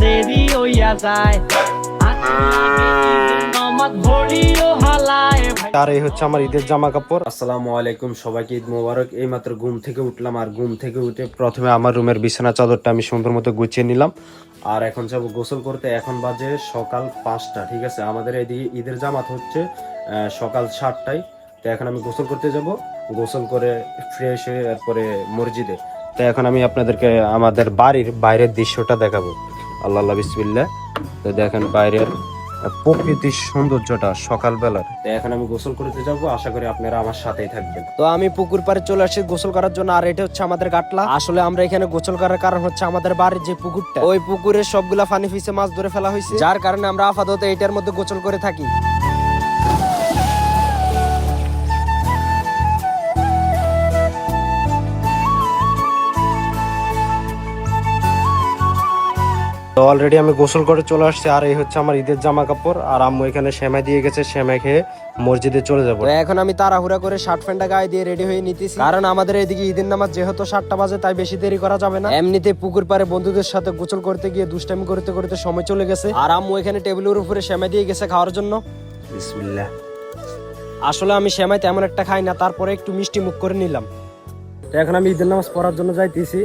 দেরি হইয়া যায়। আর এই হচ্ছে আমার ঈদের জামা কাপড় আসসালামু আলাইকুম সবাইকে ঈদ মোবারক। এই মাত্র ঘুম থেকে উঠলাম আর ঘুম থেকে উঠে প্রথমে আমার রুমের বিছানা চাদরটা আমি সুন্দর মতো গুছিয়ে নিলাম। আর এখন যাব গোসল করতে। এখন বাজে সকাল পাঁচটা ঠিক আছে? আমাদের এদিকে ঈদের জামাত হচ্ছে আহ, সকাল সাতটায়। তো এখন আমি গোসল করতে যাব। গোসল করে ফ্রেশ হয়ে এরপরে মসজিদে। তো এখন আমি আপনাদেরকে আমাদের বাড়ির বাইরের দৃশ্যটা দেখাবো। আল্লাহ বিসমিল্লাহ। তো দেখেন বাইরের প্রকৃতির সৌন্দর্যটা সকালবেলার। তো এখন আমি গোসল করতে যাব, আশা করি আপনারা আমার সাথেই থাকবেন। তো আমি পুকুর পাড়ে চলে আসি গোসল করার জন্য, আর এটা হচ্ছে আমাদের গাটলা। আসলে আমরা এখানে গোসল করার কারণ হচ্ছে আমাদের বাড়ির যে পুকুরটা, ওই পুকুরের সবগুলা ফানি ফিসে মাছ ধরে ফেলা হয়েছে। যার কারণে আমরা আপাতত এইটার মধ্যে গোসল করে থাকি। তো অলরেডি আমি গোসল করে চলে আসছি আর এই হচ্ছে আমার ঈদের জামা কাপড় আর আম্মু এখানে সেমাই দিয়ে গেছে সেমাই খেয়ে মসজিদে চলে যাব। এখন আমি তাড়াহুড়া করে শার্ট প্যান্টটা গায়ে দিয়ে রেডি হয়ে নিতেছি। কারণ আমাদের এদিকে ঈদের নামাজ যেহেতু সাতটা বাজে তাই বেশি দেরি করা যাবে না। এমনিতে পুকুর পারে বন্ধুদের সাথে গোসল করতে গিয়ে দুষ্টামি করতে করতে সময় চলে গেছে। আর আম্মু এখানে টেবিলের উপরে সেমাই দিয়ে গেছে খাওয়ার জন্য। বিসমিল্লাহ। আসলে আমি সেমাই তেমন একটা খাই না তারপরে একটু মিষ্টি মুখ করে নিলাম। তো এখন আমি ঈদের নামাজ পড়ার জন্য যাইতেছি।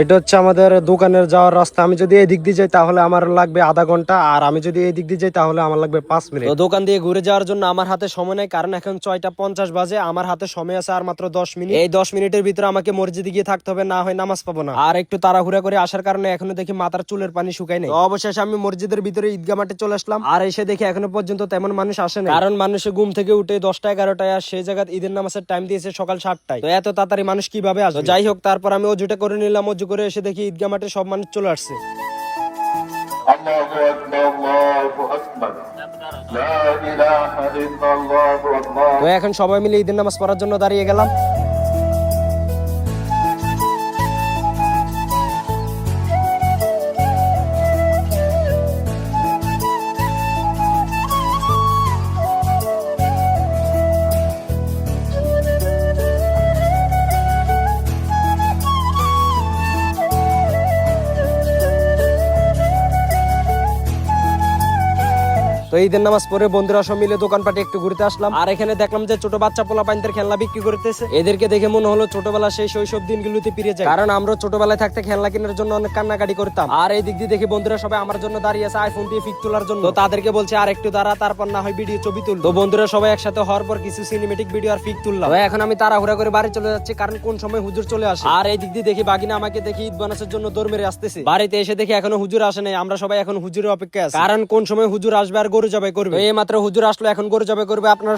এটা হচ্ছে আমাদের দোকানের যাওয়ার রাস্তা। আমি যদি এই দিক দিয়ে যাই তাহলে আমার লাগবে আধা ঘণ্টা আর আমি যদি এই দিক দিয়ে যাই তাহলে আমার লাগবে পাঁচ মিনিট। তো দোকান দিয়ে ঘুরে যাওয়ার জন্য আমার হাতে সময় নেই কারণ এখন ছয়টা পঞ্চাশ বাজে আমার হাতে সময় আছে আর মাত্র দশ মিনিট। এই দশ মিনিটের ভিতরে আমাকে মসজিদে গিয়ে থাকতে হবে না হয় নামাজ পাবো না। আর একটু তাড়াহুড়া করে আসার কারণে এখনও দেখি মাথার চুলের পানি শুকায় নেই। তো অবশেষে আমি মসজিদের ভিতরে ঈদগা মাঠে চলে আসলাম আর এসে দেখি এখনও পর্যন্ত তেমন মানুষ আসে না কারণ মানুষে ঘুম থেকে উঠে দশটা এগারোটায় আর সেই জায়গায় ঈদের নামাজের টাইম দিয়েছে সকাল সাতটায়। তো এত তাড়াতাড়ি মানুষ কীভাবে আসবে? যাই হোক তারপর আমি অজুটা করে নিলাম অজু করে এসে দেখি ঈদগা মাঠে সব মানুষ চলে আসছে। আল্লাহু আকবার আল্লাহু আকবার। লা ইলাহা ইল্লাল্লাহু আল্লাহ তো এখন সবাই মিলে ঈদের নামাজ পড়ার জন্য দাঁড়িয়ে গেলাম। তো ঈদের নামাজ পরে বন্ধুরা সব মিলে দোকানপাটে একটু ঘুরতে আসলাম। আর এখানে দেখলাম যে ছোট বাচ্চা পোলা পাইনদের খেলনা বিক্রি করতেছে। এদেরকে দেখে মনে হলো ছোটবেলা সেই শৈশব দিনগুলোতে ফিরে যায়। কারণ আমরা ছোটবেলায় থাকতে খেলনা কেনার জন্য অনেক কান্নাকাটি করতাম। আর এই দিক দিয়ে দেখে বন্ধুরা সবাই আমার জন্য দাঁড়িয়ে আছে আইফোন দিয়ে ফিক তোলার জন্য। তাদেরকে বলছে, আর একটু দাঁড়া, তারপর না হয় ভিডিও ছবি তুল তো বন্ধুরা সবাই একসাথে হওয়ার পর কিছু সিনেমেটিক ভিডিও আর ফিক তুললাম। এখন আমি তাড়াহুড়া করে বাড়ি চলে যাচ্ছি, কারণ কোন সময় হুজুর চলে আসে। আর এই দিক দিয়ে দেখি বাগিনা আমাকে দেখি ঈদ বানাসের জন্য দৌড় মেরে আসতেছে। বাড়িতে এসে দেখি এখনও হুজুর আসে নাই, আমরা সবাই এখন হুজুরের অপেক্ষা আছি। কারণ কোন সময় হুজুর আসবে আর গরু জবাই করবে। এই মাত্র হুজুর আসলো এখন গরু জবাই করবে আপনার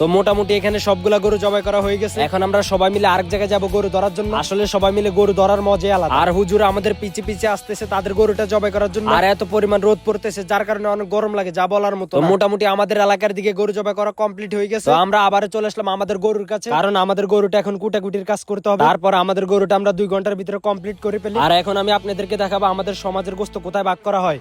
তো মোটামুটি এখানে সবগুলা গরু জবাই করা হয়ে গেছে। এখন আমরা সবাই মিলে আরেক জায়গায় যাব গরু ধরার জন্য। আসলে সবাই মিলে গরু ধরার মজাই আলাদা। আর হুজুর আমাদের পিছে পিছে আসতেছে তাদের গরুটা জবাই করার জন্য। আর এত পরিমাণ রোদ পড়তেছে যার কারণে অনেক গরম লাগে যা বলার মতো মোটামুটি আমাদের এলাকার দিকে গরু জবাই করা কমপ্লিট হয়ে গেছে। আমরা আবার চলে আসলাম আমাদের গরুর কাছে। কারণ আমাদের গরুটা এখন কুটাকুটির কাজ করতে হবে। তারপর আমাদের গরুটা আমরা দুই ঘণ্টার ভিতরে কমপ্লিট করে ফেলি। আর এখন আমি আপনাদেরকে দেখাবো আমাদের সমাজের গোস্ত কোথায় ভাগ করা হয়।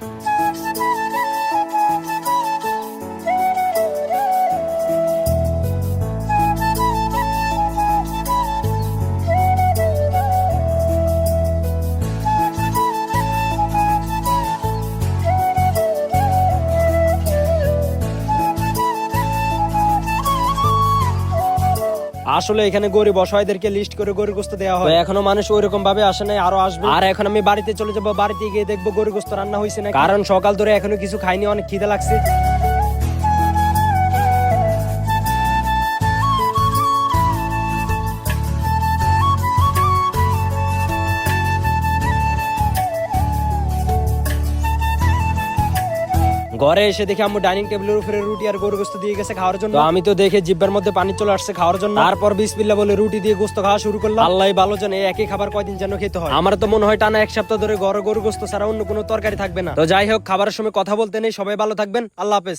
আসলে এখানে গরিব অসহায়দেরকে লিস্ট করে গরিব গোস্ত দেওয়া হয় এখনও মানুষ ওইরকম ভাবে আসে নাই আরও আসবে। আর এখন আমি বাড়িতে চলে যাব বাড়িতে গিয়ে দেখব গরিব গোস্ত রান্না হয়েছে না কারণ সকাল ধরে এখনও কিছু খাইনি অনেক খিদে লাগছে। ঘরে এসে দেখি আম্মু ডাইনিং টেবিলের উপরে রুটি আর গরু গোস্ত দিয়ে গেছে খাওয়ার জন্য। আমি তো দেখে জিব্বার মধ্যে পানি চলে আসছে খাওয়ার জন্য। তারপর বিসমিল্লা বলে রুটি দিয়ে গোস্ত খাওয়া শুরু করলাম। আল্লাহ ভালো জানে এই একই খাবার কয়দিন যেন খেতে হয়। আমার তো মনে হয় টানা এক সপ্তাহ ধরে ঘরে গরু গোস্ত ছাড়া অন্য কোনো তরকারি থাকবে না। তো যাই হোক খাবারের সময় কথা বলতে নেই সবাই ভালো থাকবেন। আল্লাহ হাফেজ।